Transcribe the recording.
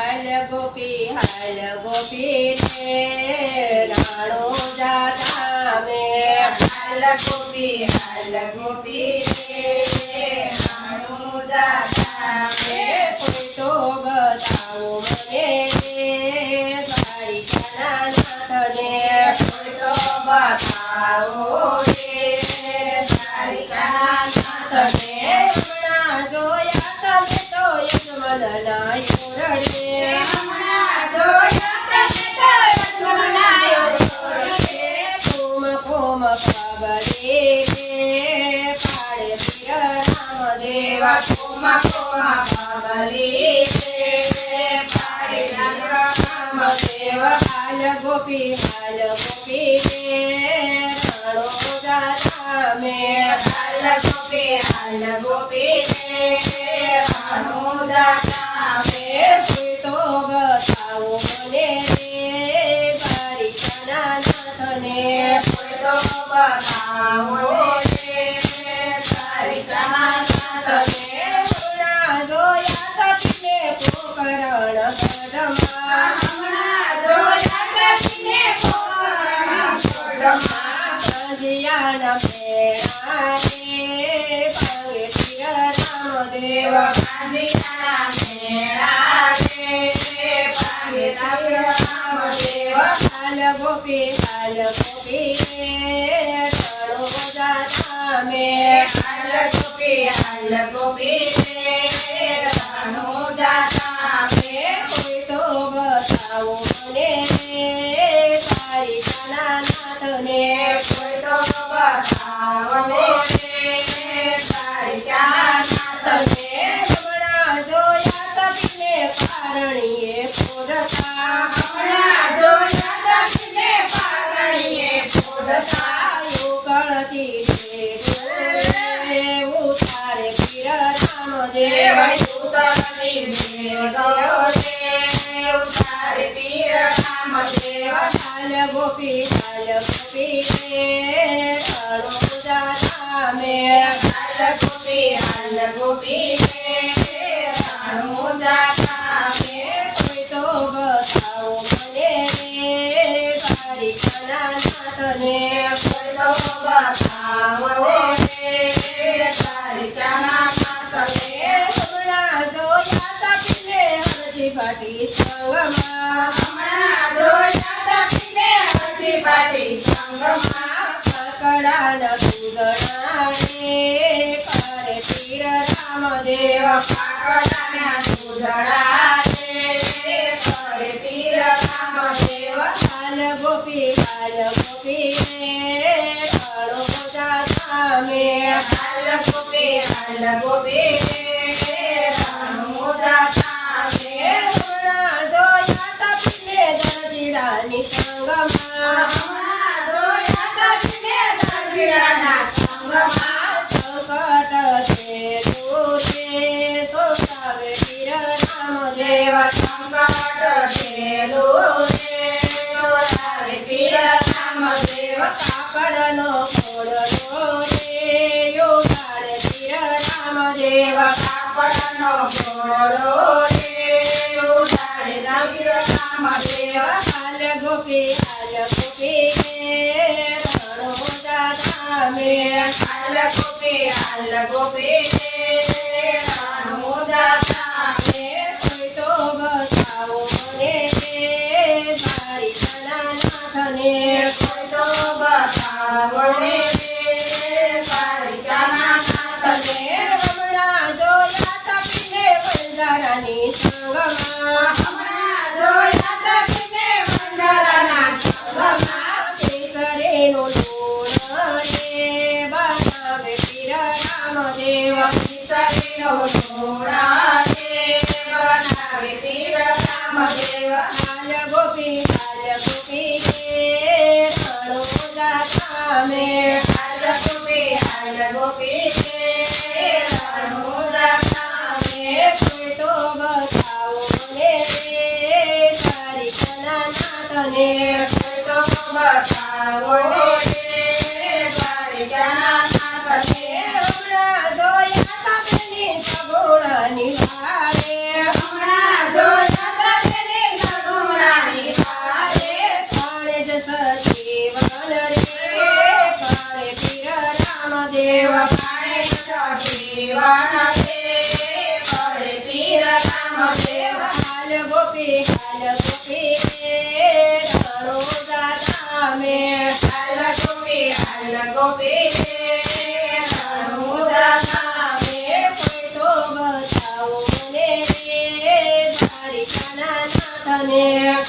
હાલ ગોપી હાલ ગોપી રે, લાડો જાતા મે હાલ ગોપી હાલ ગોપી રે, લાડો જાતા મે કોઈ તો બતાવો મને મારી જના નાથને. કોઈ તો બતાવો દેવા કોમા કોમા પાવરી દેવાલ ગોપી હાલ ગોપી રે સળોદા મેં હાલ ગોપી ગોપી કાલ ગોપી કળો દાદા મેં હાલ ગોપી હાલ ગોપી રામદેવ લાલ ગોપી લાલ ગોપી રે અડો રામે લાલ ગોપી લાલ ગોપી રે ભગવાન સુધરાને પર તીર રામદેવ પાકડાના સુધરાને પર તીર રામદેવ કાલ ગોપી કાલ ગોપી હરો બધા સામે હાલ ગોપી હાલ ગોપી સંગમ Yeah. Vou ver. Né? much. Yeah.